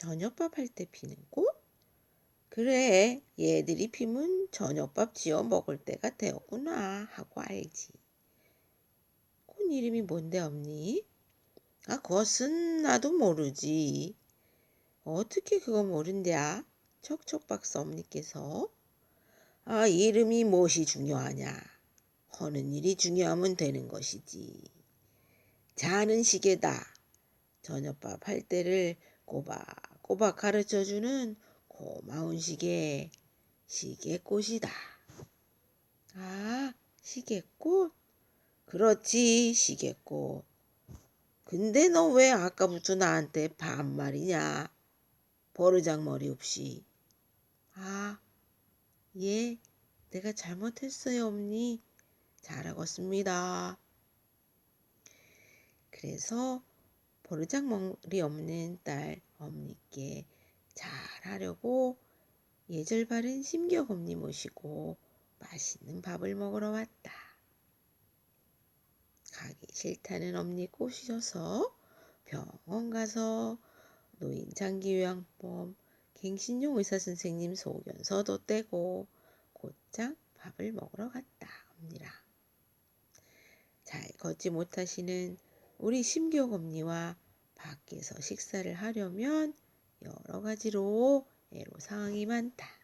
저녁밥 할 때 피는 꽃? 그래, 얘들이 피면 저녁밥 지어 먹을 때가 되었구나 하고 알지. 꽃 이름이 뭔데 없니? 아, 그것은 나도 모르지. 어떻게 그거 모른대야? 척척박사 엄니께서. 아, 이름이 무엇이 중요하냐? 하는 일이 중요하면 되는 것이지. 자는 시계다. 저녁밥 할 때를 꼬박 꼬박 가르쳐주는 고마운 시계, 시계꽃이다. 아, 시계꽃? 그렇지, 시계꽃. 근데 너 왜 아까부터 나한테 반말이냐? 버르장머리 없이. 아, 예, 내가 잘못했어요, 엄니. 잘하겠습니다. 그래서 버르장머리 없는 딸 엄니께 잘하려고 예절 바른 심격 엄니 모시고 맛있는 밥을 먹으러 왔다. 가기 싫다는 엄니 꼬시셔서 병원 가서 노인 장기 요양법 갱신용 의사 선생님 소견서도 떼고 곧장 밥을 먹으러 갔다 엄니랑. 잘 걷지 못하시는 우리 심경 엄니와 밖에서 식사를 하려면 여러 가지로 애로사항이 많다.